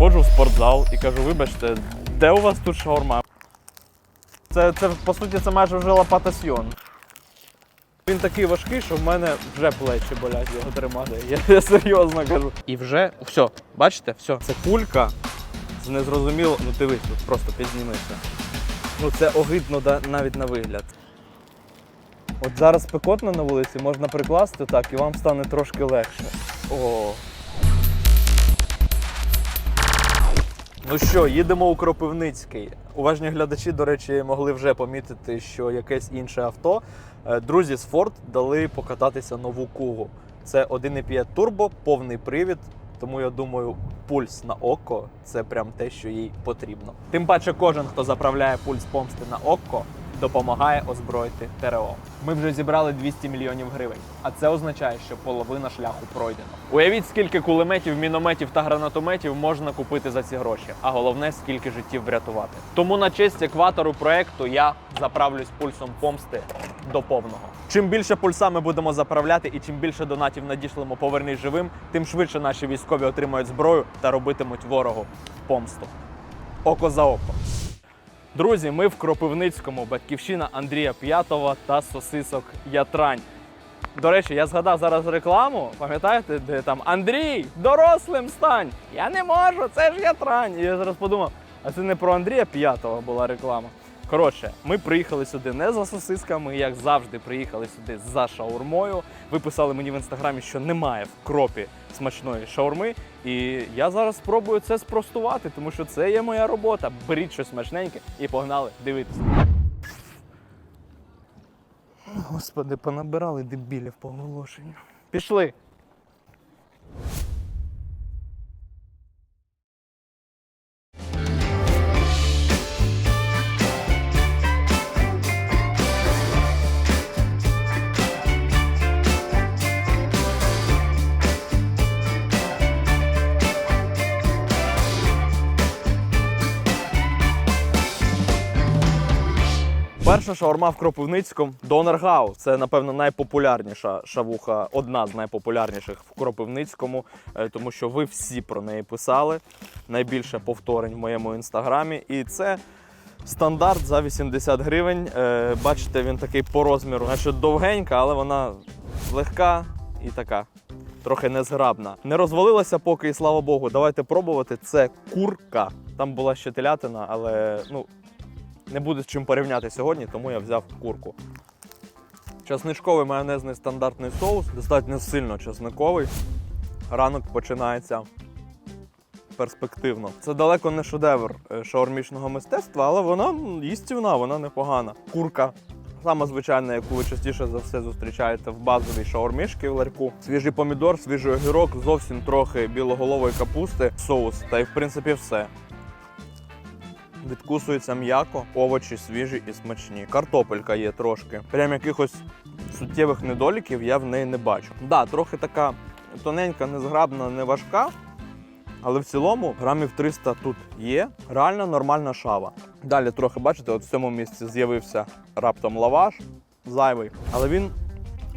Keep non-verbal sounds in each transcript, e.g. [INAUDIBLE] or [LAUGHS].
заходжу в спортзал і кажу, вибачте, де у вас тут шаурма? Це, це по суті, це майже вже лопатасьйон. Він такий важкий, що в мене вже плечі болять його тримати. Я, я серйозно кажу. І вже все, бачите, все. Це кулька з незрозуміло. Ну дивись, тут просто піднімися. Ну це огидно навіть на вигляд. От зараз спекотно на вулиці, можна прикласти так, і вам стане трошки легше. О. Ну що, їдемо у Кропивницький. Уважні глядачі, до речі, могли вже помітити, що якесь інше авто. Е, Друзі з Ford дали покататися нову кугу. Це 1,5 турбо, повний привід. Тому я думаю, пульс на око це прям те, що їй потрібно. Тим паче, кожен, хто заправляє пульс помсти на око, допомагає озброїти ТРО. Ми вже зібрали 200 мільйонів гривень, а це означає, що половина шляху пройдено. Уявіть, скільки кулеметів, мінометів та гранатометів можна купити за ці гроші, а головне, скільки життів врятувати. Тому на честь екватору проекту я заправлюсь пульсом помсти до повного. Чим більше пульса ми будемо заправляти і чим більше донатів надішлемо повернись живим, тим швидше наші військові отримають зброю та робитимуть ворогу помсту. Око за око. Друзі, ми в Кропивницькому, батьківщина Андрія П'ятова та сосисок Ятрань. До речі, я згадав зараз рекламу, пам'ятаєте, де там Андрій, дорослим стань! Я не можу, це ж Ятрань. І я зараз подумав, а це не про Андрія П'ятова була реклама. Коротше, ми приїхали сюди не за сосисками, як завжди, приїхали сюди за шаурмою. Ви писали мені в інстаграмі, що немає в кропі смачної шаурми. І я зараз спробую це спростувати, тому що це є моя робота. Беріть щось смачненьке і погнали дивитися. Господи, понабирали дебілів по оголошенню. Пішли. Шаурма в Кропивницькому Донергау. Це, напевно, найпопулярніша шавуха, одна з найпопулярніших в Кропивницькому, е, тому що ви всі про неї писали. Найбільше повторень в моєму інстаграмі. І це стандарт за 80 гривень. Е, Бачите, він такий по розміру, значить довгенька, але вона легка і така. Трохи незграбна. Не розвалилася поки, і слава Богу. Давайте пробувати. Це курка. Там була ще телятина, але ну, не буде з чим порівняти сьогодні, тому я взяв курку. Часничковий майонезний стандартний соус, достатньо сильно часниковий. Ранок починається перспективно. Це далеко не шедевр е, шаурмічного мистецтва, але вона їстівна, вона непогана. Курка. Сама звичайна, яку ви частіше за все зустрічаєте в базовій шаурмішці в ларьку. Свіжий помідор, свіжий огірок, зовсім трохи білоголової капусти, соус та й в принципі все. Відкусується м'яко, овочі свіжі і смачні. Картопелька є трошки. Прям якихось суттєвих недоліків я в неї не бачу. Да, трохи така тоненька, незграбна, не важка. Але в цілому грамів 300 тут є. Реально нормальна шава. Далі трохи, бачите, от в цьому місці з'явився раптом лаваш зайвий, але він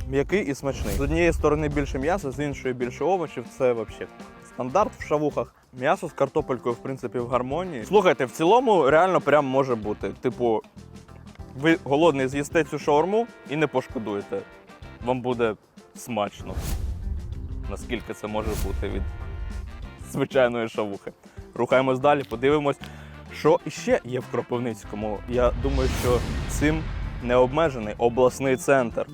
м'який і смачний. З однієї сторони більше м'яса, з іншої більше овочів. Це взагалі стандарт в шавухах. М'ясо з картопелькою, в принципі, в гармонії. Слухайте, в цілому реально прям може бути. Типу, ви голодний з'їсте цю шаурму і не пошкодуєте. Вам буде смачно. Наскільки це може бути від звичайної шавухи. Рухаємось далі, подивимось, що іще є в Кропивницькому. Я думаю, що цим не обмежений обласний центр.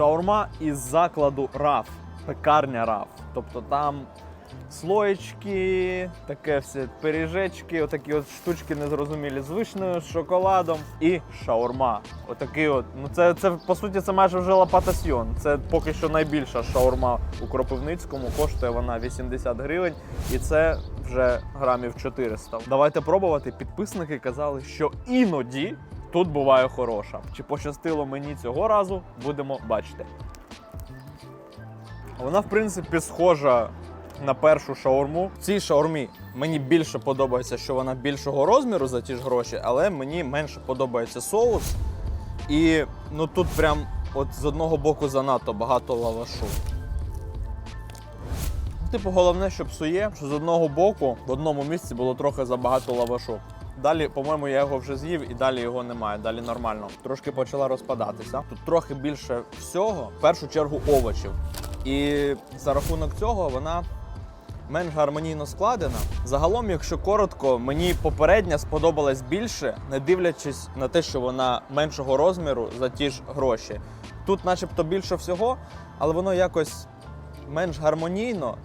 Шаурма із закладу РАФ, пекарня РАФ. Тобто там слоєчки, таке все пиріжечки, отакі от штучки незрозумілі з вишнею, з шоколадом і шаурма. Отакий от. Ну це, це по суті це майже вже лопатасьйон. Це поки що найбільша шаурма у Кропивницькому. Коштує вона 80 гривень, і це вже грамів 400. Давайте пробувати. Підписники казали, що іноді тут буває хороша. Чи пощастило мені цього разу, будемо бачити. Вона, в принципі, схожа на першу шаурму. В цій шаурмі мені більше подобається, що вона більшого розміру за ті ж гроші, але мені менше подобається соус. І ну тут прям от з одного боку занадто багато лавашу. Типу, головне, що псує, що з одного боку в одному місці було трохи забагато лавашу. Далі, по-моєму, я його вже з'їв і далі його немає. Далі нормально. Трошки почала розпадатися. Тут трохи більше всього, в першу чергу овочів. І за рахунок цього вона менш гармонійно складена. Загалом, якщо коротко, мені попередня сподобалась більше, не дивлячись на те, що вона меншого розміру за ті ж гроші. Тут, начебто, більше всього, але воно якось менш гармонійно,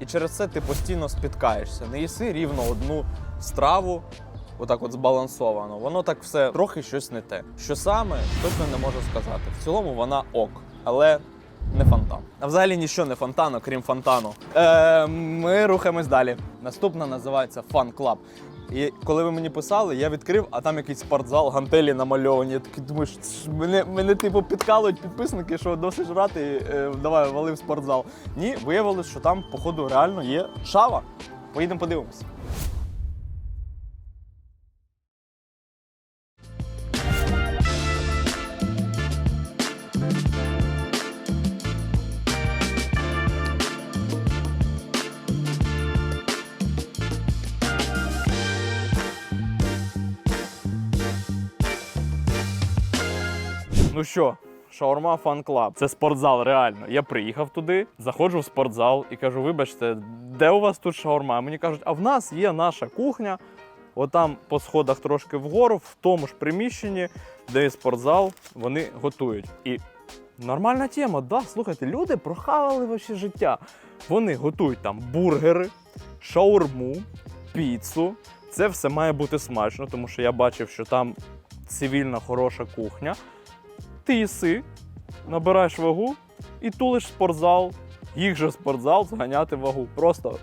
і через це ти постійно спіткаєшся. Не їси рівно одну страву, отак от збалансовано. Воно так все трохи щось не те. Що саме, точно не можу сказати. В цілому вона ок, але не фонтан. А взагалі нічого не фонтан, окрім фонтану. Е, ми рухаємось далі. Наступна називається Fun Club. І коли ви мені писали, я відкрив, а там якийсь спортзал, гантелі намальовані. Я такий думаю, що мене, мене типу підкалують підписники, що досить жрати, е, давай вали в спортзал. Ні, виявилось, що там, походу, реально є шава. Поїдемо подивимось. Ну що, шаурма фан клаб. Це спортзал, реально. Я приїхав туди, заходжу в спортзал і кажу: вибачте, де у вас тут шаурма? Мені кажуть, а в нас є наша кухня. Отам по сходах трошки вгору, в тому ж приміщенні, де є спортзал, вони готують. І нормальна тема, да, слухайте, люди прохавали ваше життя. Вони готують там бургери, шаурму, піцу. Це все має бути смачно, тому що я бачив, що там цивільна хороша кухня ти їси, набираєш вагу і тулиш в спортзал, їх же спортзал зганяти вагу. Просто.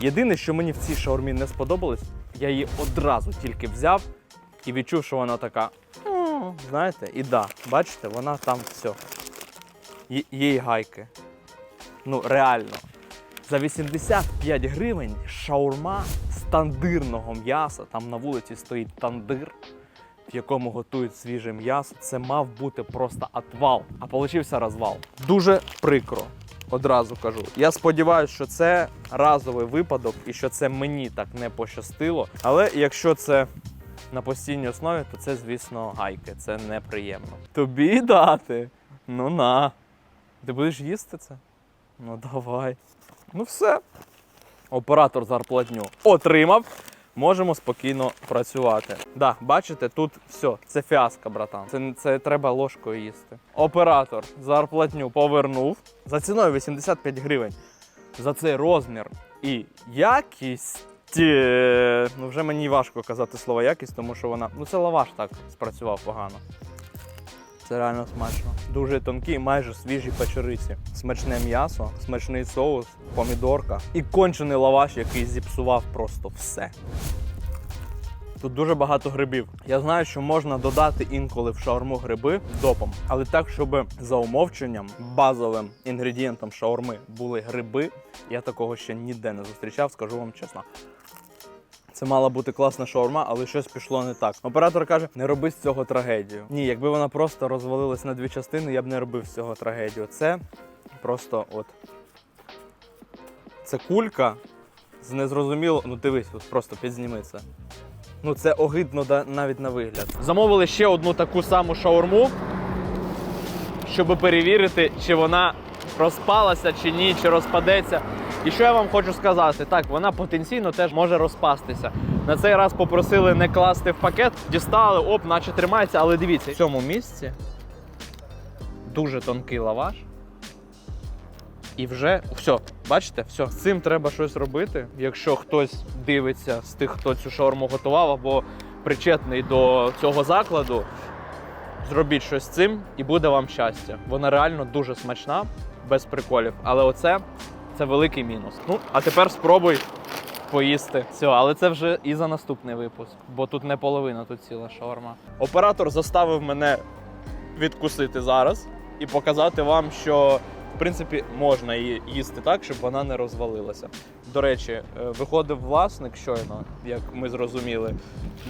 Єдине, що мені в цій шаурмі не сподобалось, я її одразу тільки взяв і відчув, що вона така. Знаєте, і да, бачите, вона там все. Є, є й гайки. Ну, реально. За 85 гривень шаурма з тандирного м'яса, там на вулиці стоїть тандир, в якому готують свіже м'ясо. Це мав бути просто отвал, а получився розвал. Дуже прикро. Одразу кажу. Я сподіваюся, що це разовий випадок і що це мені так не пощастило. Але якщо це на постійній основі, то це, звісно, гайки. Це неприємно. Тобі дати? Ну на. Ти будеш їсти це? Ну давай. Ну все. Оператор зарплатню отримав. Можемо спокійно працювати. Да, бачите, тут все, це фіаско, братан. Це, це треба ложкою їсти. Оператор зарплатню повернув за ціною 85 гривень. За цей розмір і якість. Ну, вже мені важко казати слово якість, тому що вона. Ну, це лаваш так спрацював погано. Це реально смачно. Дуже тонкі, майже свіжі печериці. Смачне м'ясо, смачний соус, помідорка і кончений лаваш, який зіпсував просто все. Тут дуже багато грибів. Я знаю, що можна додати інколи в шаурму гриби допом, але так, щоб за умовченням базовим інгредієнтом шаурми були гриби, я такого ще ніде не зустрічав, скажу вам чесно. Це мала бути класна шаурма, але щось пішло не так. Оператор каже: не роби з цього трагедію. Ні, якби вона просто розвалилась на дві частини, я б не робив з цього трагедію. Це просто от. Це кулька з незрозуміло. Ну дивись, от просто підзніми це. Ну це огидно навіть на вигляд. Замовили ще одну таку саму шаурму, щоб перевірити, чи вона розпалася чи ні, чи розпадеться. І що я вам хочу сказати? Так, вона потенційно теж може розпастися. На цей раз попросили не класти в пакет, дістали, оп, наче тримається, але дивіться, в цьому місці дуже тонкий лаваш. І вже все, бачите, все. З цим треба щось робити. Якщо хтось дивиться з тих, хто цю шаурму готував або причетний до цього закладу, зробіть щось з цим і буде вам щастя. Вона реально дуже смачна, без приколів. Але оце це великий мінус. Ну, а тепер спробуй поїсти. Все, але це вже і за наступний випуск, бо тут не половина, тут ціла шаурма. Оператор заставив мене відкусити зараз і показати вам, що в принципі можна її їсти так, щоб вона не розвалилася. До речі, е, виходив власник щойно, як ми зрозуміли.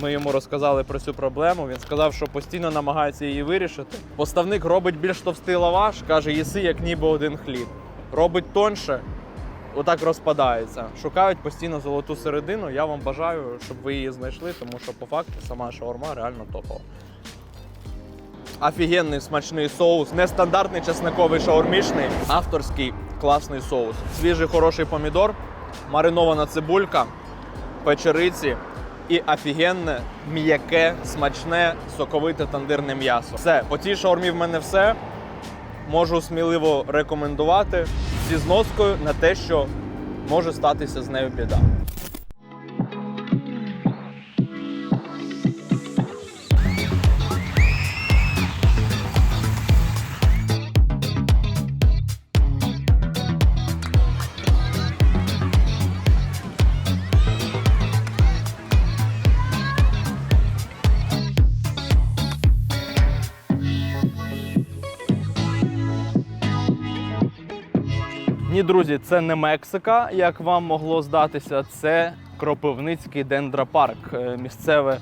Ми йому розказали про цю проблему. Він сказав, що постійно намагається її вирішити. Поставник робить більш товстий лаваш, каже, їси як ніби один хліб. Робить тонше, отак розпадається. Шукають постійно золоту середину. Я вам бажаю, щоб ви її знайшли, тому що по факту сама шаурма реально топова. Офігенний смачний соус, нестандартний чесниковий шаурмічний, авторський класний соус. Свіжий хороший помідор, маринована цибулька, печериці і офігенне, м'яке, смачне, соковите тандирне м'ясо. Все, по цій шаурмі в мене все. Можу сміливо рекомендувати зі зноскою на те, що може статися з нею біда. Ні, друзі, це не Мексика, як вам могло здатися. Це Кропивницький дендропарк, е, місцеве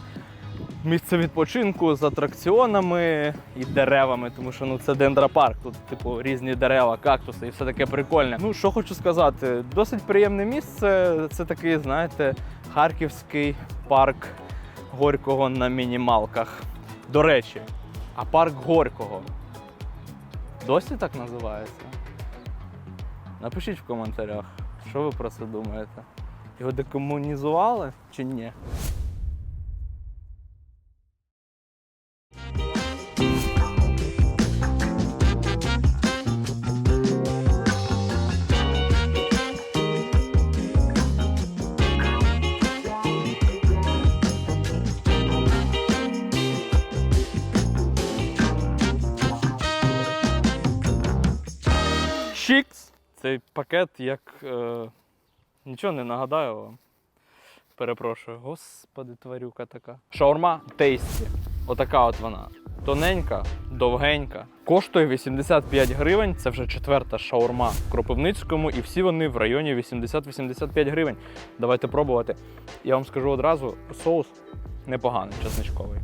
місце відпочинку з атракціонами і деревами, тому що ну це дендропарк. Тут, типу, різні дерева, кактуси і все таке прикольне. Ну що хочу сказати, досить приємне місце. Це такий, знаєте, харківський парк Горького на мінімалках. До речі, а парк Горького досі так називається? Напишіть в коментарях, що ви про це думаєте. Його декомунізували чи ні? Цей пакет як. Е, нічого не нагадаю вам. Перепрошую. Господи, тварюка така. Шаурма тейсті. Отака от вона. Тоненька, довгенька. Коштує 85 гривень. Це вже четверта шаурма в Кропивницькому, і всі вони в районі 80-85 гривень. Давайте пробувати. Я вам скажу одразу: соус непоганий, чесничковий.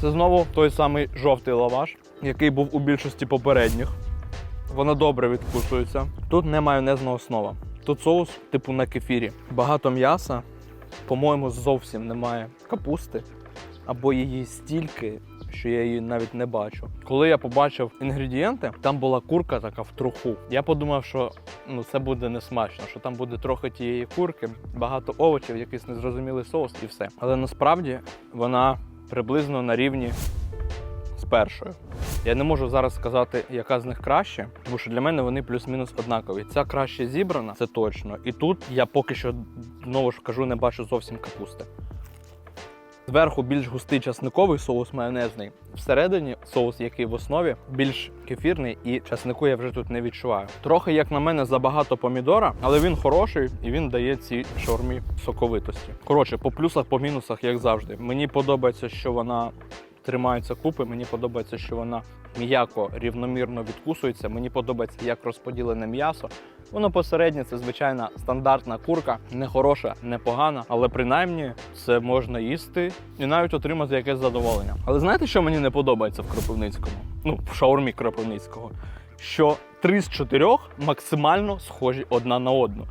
Це знову той самий жовтий лаваш, який був у більшості попередніх. Воно добре відкусується. Тут не майонезна основа. Тут соус, типу на кефірі. Багато м'яса, по-моєму, зовсім немає капусти або її стільки, що я її навіть не бачу. Коли я побачив інгредієнти, там була курка така в труху. Я подумав, що ну це буде несмачно, що там буде трохи тієї курки, багато овочів, якийсь незрозумілий соус і все. Але насправді вона приблизно на рівні з першою. Я не можу зараз сказати, яка з них краще, тому що для мене вони плюс-мінус однакові. Ця краще зібрана, це точно. І тут я поки що знову ж кажу, не бачу зовсім капусти. Зверху більш густий часниковий соус майонезний. Всередині соус, який в основі, більш кефірний, і часнику я вже тут не відчуваю. Трохи, як на мене, забагато помідора, але він хороший і він дає цій шаурмі соковитості. Коротше, по плюсах, по мінусах, як завжди. Мені подобається, що вона тримається купи. Мені подобається, що вона м'яко рівномірно відкусується. Мені подобається, як розподілене м'ясо. Воно посереднє, це звичайна стандартна курка, не хороша, не погана, але принаймні це можна їсти і навіть отримати якесь задоволення. Але знаєте, що мені не подобається в Кропивницькому? Ну, в шаурмі Кропивницького? Що три з чотирьох максимально схожі одна на одну.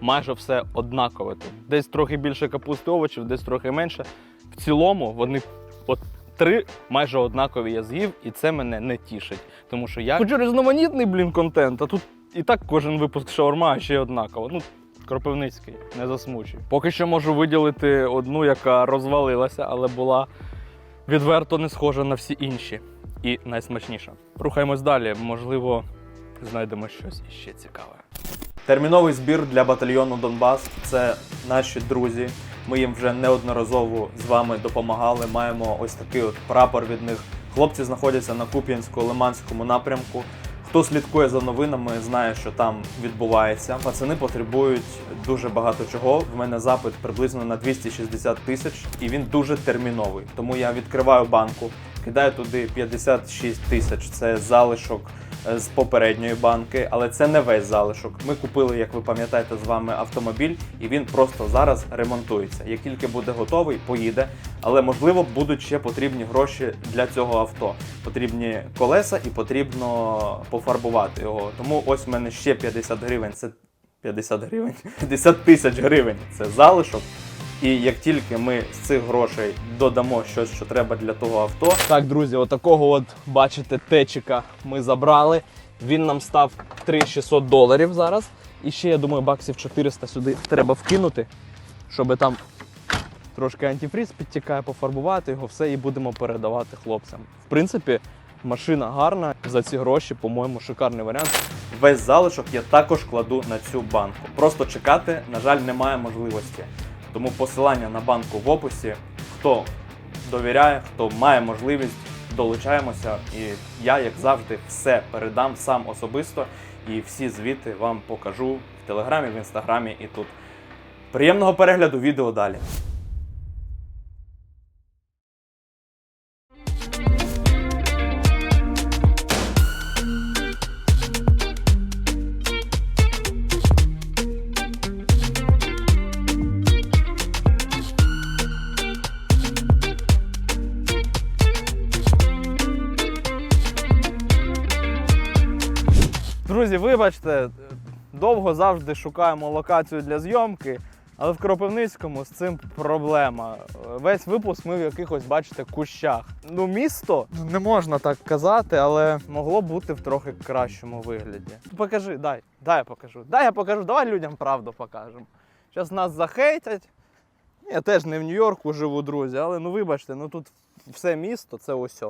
Майже все однакове. Десь трохи більше капусти овочів, десь трохи менше. В цілому вони от три майже однакові я з'їв, і це мене не тішить. Тому що я хочу різноманітний блін контент, а тут і так кожен випуск шаурма ще однаково. Ну, Кропивницький, не засмучуй. Поки що можу виділити одну, яка розвалилася, але була відверто не схожа на всі інші. і найсмачніша. Рухаємось далі, можливо, знайдемо щось іще цікаве. Терміновий збір для батальйону Донбас це наші друзі. Ми їм вже неодноразово з вами допомагали. Маємо ось такий от прапор від них. Хлопці знаходяться на Куп'янсько-Лиманському напрямку. Хто слідкує за новинами, знає, що там відбувається. Пацани потребують дуже багато чого. В мене запит приблизно на 260 тисяч, і він дуже терміновий. Тому я відкриваю банку, кидаю туди 56 тисяч. Це залишок з попередньої банки, але це не весь залишок. Ми купили, як ви пам'ятаєте, з вами автомобіль, і він просто зараз ремонтується. Як тільки буде готовий, поїде. Але можливо будуть ще потрібні гроші для цього авто. Потрібні колеса і потрібно пофарбувати його. Тому ось в мене ще 50 гривень. Це 50 гривень, [LAUGHS] 50 тисяч гривень. Це залишок. І як тільки ми з цих грошей додамо щось, що треба для того авто, Так, друзі, отакого от бачите течика ми забрали. Він нам став 3600 доларів зараз. І ще, я думаю, баксів 400 сюди треба вкинути, щоб там трошки антифріз підтікає, пофарбувати його, все і будемо передавати хлопцям. В принципі, машина гарна. За ці гроші, по-моєму, шикарний варіант. весь залишок я також кладу на цю банку. Просто чекати, на жаль, немає можливості. Тому посилання на банку в описі. Хто довіряє, хто має можливість, долучаємося. І я, як завжди, все передам сам особисто і всі звіти вам покажу в телеграмі, в інстаграмі і тут. Приємного перегляду відео далі. Друзі, вибачте, довго завжди шукаємо локацію для зйомки, але в Кропивницькому з цим проблема. Весь випуск ми в якихось, бачите, кущах. Ну, місто не можна так казати, але могло бути в трохи кращому вигляді. Покажи, дай, дай я покажу. Дай я покажу, давай людям правду покажемо. Зараз нас захейтять. Я теж не в Нью-Йорку живу, друзі, але ну вибачте, ну тут все місто це ось.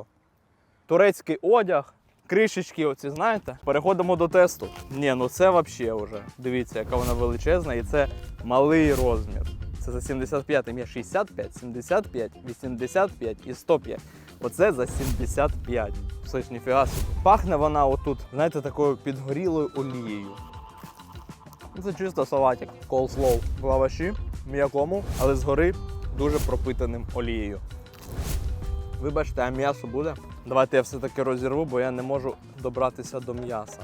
Турецький одяг, кришечки, оці, знаєте, переходимо до тесту. Ні, ну це взагалі вже. Дивіться, яка вона величезна, і це малий розмір. Це за 75, є 65, 75, 85 і 105. Оце за 75. Все ж ніфіга. Пахне вона отут, знаєте, такою підгорілою олією. Ну, Це чисто салатик. Coleslaw в лаваші, м'якому, але згори дуже пропитаним олією. Вибачте, а м'ясо буде? Давайте я все-таки розірву, бо я не можу добратися до м'яса.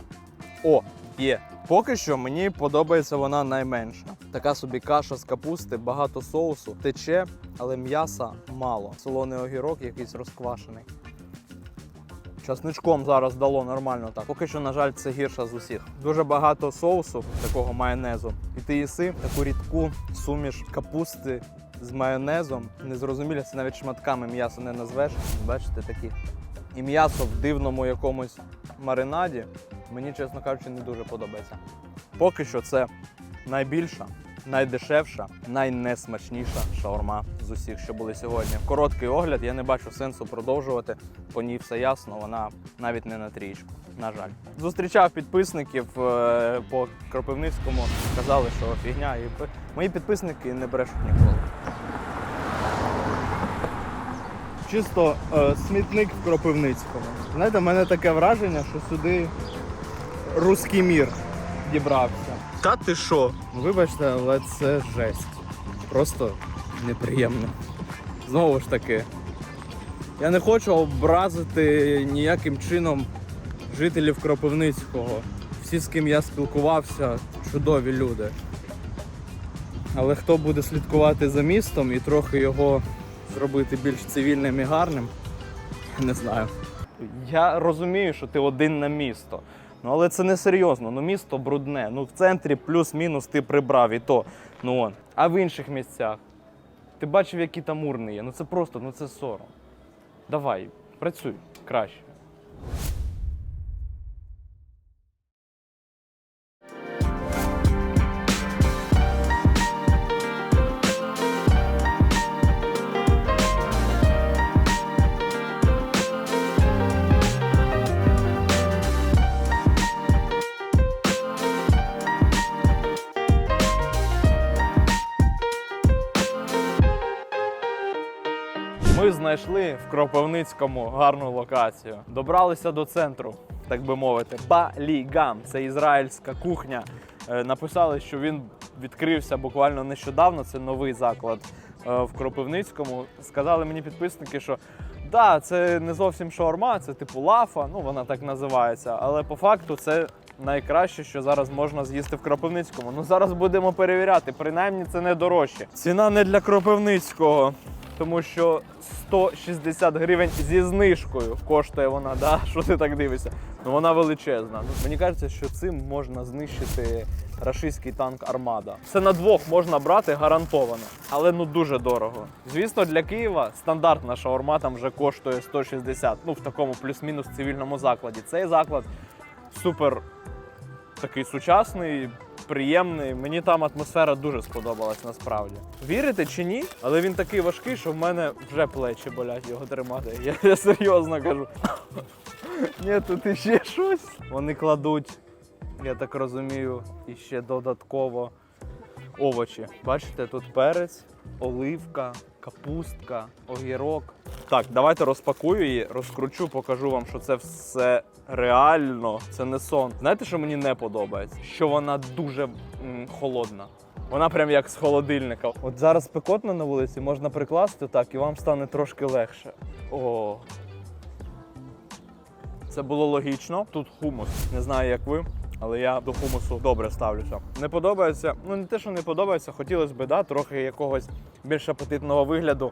О, є. Поки що мені подобається вона найменша. Така собі каша з капусти, багато соусу, тече, але м'яса мало. Солоний огірок якийсь розквашений. Часничком зараз дало нормально так. Поки що, на жаль, це гірша з усіх. Дуже багато соусу, такого майонезу. І ти їси таку рідку суміш капусти з майонезом. Незрозуміло, це навіть шматками м'ясо не назвеш. Бачите, такі. І м'ясо в дивному якомусь маринаді. Мені, чесно кажучи, не дуже подобається. Поки що це найбільша, найдешевша, найнесмачніша шаурма з усіх, що були сьогодні. Короткий огляд, я не бачу сенсу продовжувати. По ній все ясно, вона навіть не на трієчку. На жаль. Зустрічав підписників е, по Кропивницькому, казали, що фігня. І мої підписники не брешуть ніколи. Чисто е, смітник в Кропивницькому. Знаєте, в мене таке враження, що сюди руський мір дібрався. Та ти що? Вибачте, але це жесть. Просто неприємно. Знову ж таки, я не хочу образити ніяким чином жителів Кропивницького. Всі, з ким я спілкувався, чудові люди. Але хто буде слідкувати за містом і трохи його зробити більш цивільним і гарним, не знаю. Я розумію, що ти один на місто. Ну але це не серйозно. Ну місто брудне. Ну в центрі плюс-мінус ти прибрав і то. Ну он. А в інших місцях. Ти бачив, які там урни є. Ну це просто, ну це сором. Давай, працюй краще. В Кропивницькому гарну локацію. Добралися до центру, так би мовити. Балігам це ізраїльська кухня. Е, Написали, що він відкрився буквально нещодавно. Це новий заклад е, в Кропивницькому. Сказали мені підписники, що да, це не зовсім шаурма, це типу лафа, ну вона так називається. Але по факту це найкраще, що зараз можна з'їсти в Кропивницькому. Ну зараз будемо перевіряти. Принаймні це не дорожче. Ціна не для Кропивницького тому що 160 гривень зі знижкою коштує вона, да? [LAUGHS] що ти так дивишся? Ну вона величезна. Ну, мені кажеться, що цим можна знищити рашистський танк Армада. Це на двох можна брати гарантовано, але ну дуже дорого. Звісно, для Києва стандартна шаурма там вже коштує 160, ну в такому плюс-мінус цивільному закладі. Цей заклад супер такий сучасний, приємний. Мені там атмосфера дуже сподобалась насправді. Вірите чи ні? Але він такий важкий, що в мене вже плечі болять його тримати. [LAUGHS] Я, я серйозно кажу. [LAUGHS] Ні, тут іще щось. Вони кладуть, я так розумію, іще додатково овочі. Бачите, тут перець, оливка, капустка, огірок. Так, давайте розпакую її, розкручу, покажу вам, що це все реально, це не сон. Знаєте, що мені не подобається? Що вона дуже м, холодна. Вона прям як з холодильника. От зараз спекотно на вулиці, можна прикласти так, і вам стане трошки легше. О. Це було логічно. Тут хумус. Не знаю, як ви. Але я до хумусу добре ставлюся. Не подобається, ну не те, що не подобається, хотілося б, да, трохи якогось більш апетитного вигляду.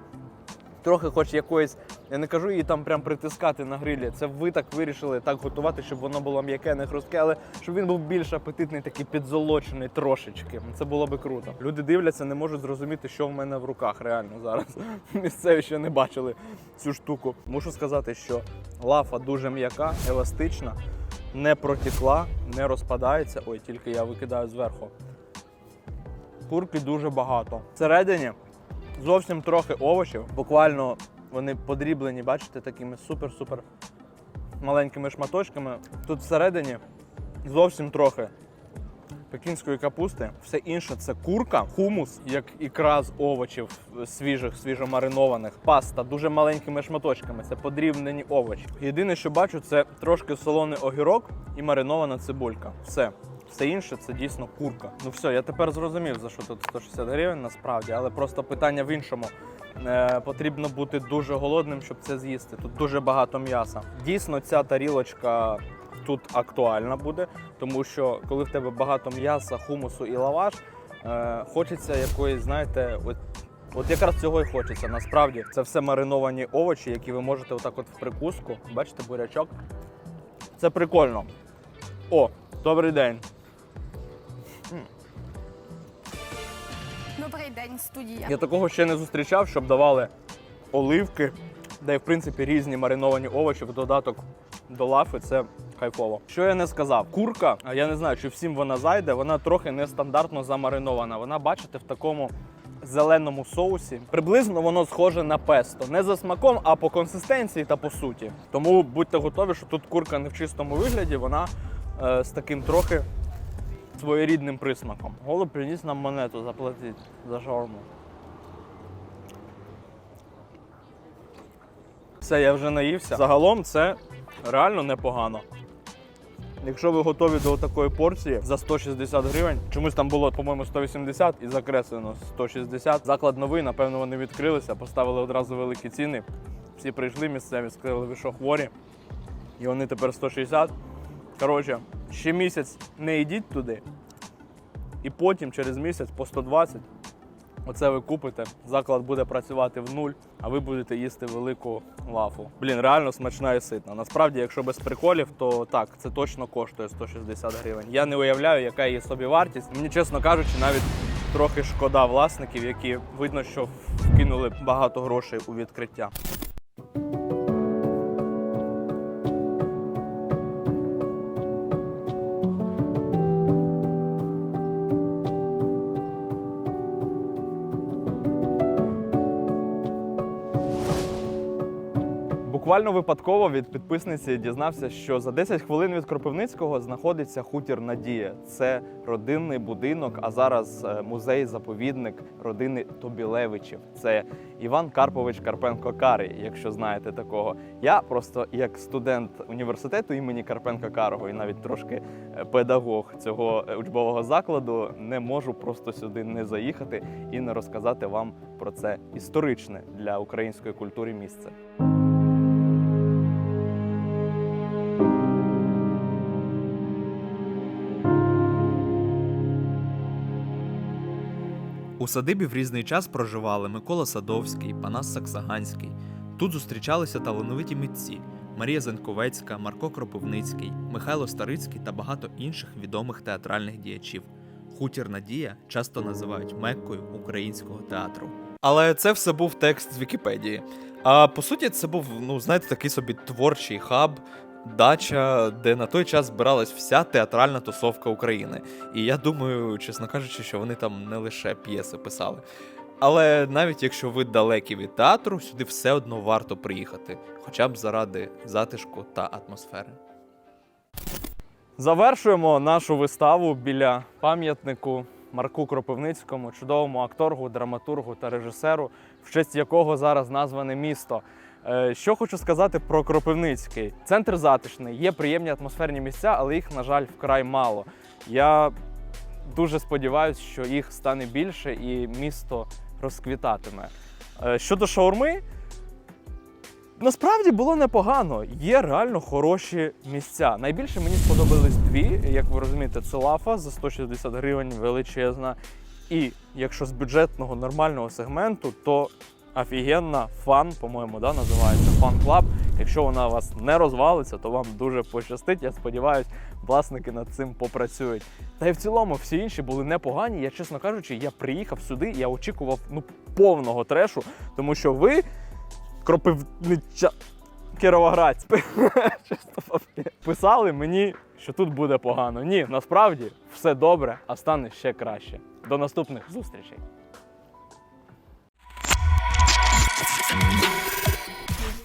Трохи хоч якоїсь, я не кажу її там прям притискати на грилі. Це ви так вирішили так готувати, щоб воно було м'яке, не хрустке, але щоб він був більш апетитний, такий підзолочений трошечки. Це було би круто. Люди дивляться, не можуть зрозуміти, що в мене в руках реально зараз. [LAUGHS] Місцеві ще не бачили цю штуку. Мушу сказати, що лафа дуже м'яка, еластична, не протікла, не розпадається. Ой, тільки я викидаю зверху. Курки дуже багато. Всередині зовсім трохи овочів. Буквально вони подріблені, бачите, такими супер-супер маленькими шматочками. Тут всередині зовсім трохи пекінської капусти. Все інше це курка, хумус, як ікра з овочів свіжих, свіжомаринованих, паста дуже маленькими шматочками. Це подрібнені овочі. Єдине, що бачу, це трошки солоний огірок і маринована цибулька. Все. Все інше це дійсно курка. Ну все, я тепер зрозумів, за що тут 160 гривень насправді, але просто питання в іншому. Е, потрібно бути дуже голодним, щоб це з'їсти. Тут дуже багато м'яса. Дійсно, ця тарілочка тут актуальна буде, тому що коли в тебе багато м'яса, хумусу і лаваш, е, хочеться якоїсь, знаєте, от. От якраз цього і хочеться. Насправді це все мариновані овочі, які ви можете отак от в прикуску. Бачите, бурячок. Це прикольно. О, добрий день. Студія. Я такого ще не зустрічав, щоб давали оливки, де в принципі різні мариновані овочі в додаток до лафи. Це кайфово. Що я не сказав? Курка, а я не знаю, чи всім вона зайде, вона трохи нестандартно замаринована. Вона, бачите, в такому зеленому соусі. Приблизно воно схоже на песто. Не за смаком, а по консистенції та по суті. Тому будьте готові, що тут курка не в чистому вигляді, вона е, з таким трохи своєрідним присмаком. Голуб приніс нам монету заплатити за шаурму. Все, я вже наївся. Загалом це реально непогано. Якщо ви готові до такої порції за 160 гривень, чомусь там було, по-моєму, 180 і закреслено 160. Заклад новий, напевно, вони відкрилися, поставили одразу великі ціни. Всі прийшли місцеві, сказали, ви що хворі. І вони тепер 160. Коротше, ще місяць не йдіть туди, і потім через місяць по 120. Оце ви купите, заклад буде працювати в нуль, а ви будете їсти велику лафу. Блін, реально смачна і ситна. Насправді, якщо без приколів, то так, це точно коштує 160 гривень. Я не уявляю, яка її собі вартість. Мені, чесно кажучи, навіть трохи шкода власників, які видно, що вкинули багато грошей у відкриття. Буквально випадково від підписниці дізнався, що за 10 хвилин від Кропивницького знаходиться хутір Надія. Це родинний будинок, а зараз е, музей-заповідник родини Тобілевичів. Це Іван Карпович Карпенко Карий, якщо знаєте такого. Я просто як студент університету імені Карпенка Карого і навіть трошки е, педагог цього е, учбового закладу не можу просто сюди не заїхати і не розказати вам про це історичне для української культури місце. У садибі в різний час проживали Микола Садовський, Панас Саксаганський. Тут зустрічалися талановиті митці Марія Зенковецька, Марко Кропивницький, Михайло Старицький та багато інших відомих театральних діячів. Хутір Надія часто називають меккою українського театру. Але це все був текст з Вікіпедії. А по суті, це був, ну, знаєте, такий собі творчий хаб, дача, де на той час збиралась вся театральна тусовка України. І я думаю, чесно кажучи, що вони там не лише п'єси писали. Але навіть якщо ви далекі від театру, сюди все одно варто приїхати, хоча б заради затишку та атмосфери. Завершуємо нашу виставу біля пам'ятнику Марку Кропивницькому, чудовому актору, драматургу та режисеру, в честь якого зараз назване місто. Е, Що хочу сказати про Кропивницький. Центр затишний, є приємні атмосферні місця, але їх, на жаль, вкрай мало. Я дуже сподіваюся, що їх стане більше і місто розквітатиме. Е, Щодо шаурми, Насправді було непогано. Є реально хороші місця. Найбільше мені сподобались дві. Як ви розумієте, це лафа за 160 гривень величезна. І якщо з бюджетного нормального сегменту, то офігенна фан, по-моєму, да, називається фан клаб. Якщо вона у вас не розвалиться, то вам дуже пощастить. Я сподіваюся, власники над цим попрацюють. Та й в цілому всі інші були непогані. Я, чесно кажучи, я приїхав сюди, я очікував ну повного трешу, тому що ви Кропивнича. Кіровоградськ. [LAUGHS] Писали мені, що тут буде погано. Ні, насправді все добре, а стане ще краще. До наступних зустрічей. Bye.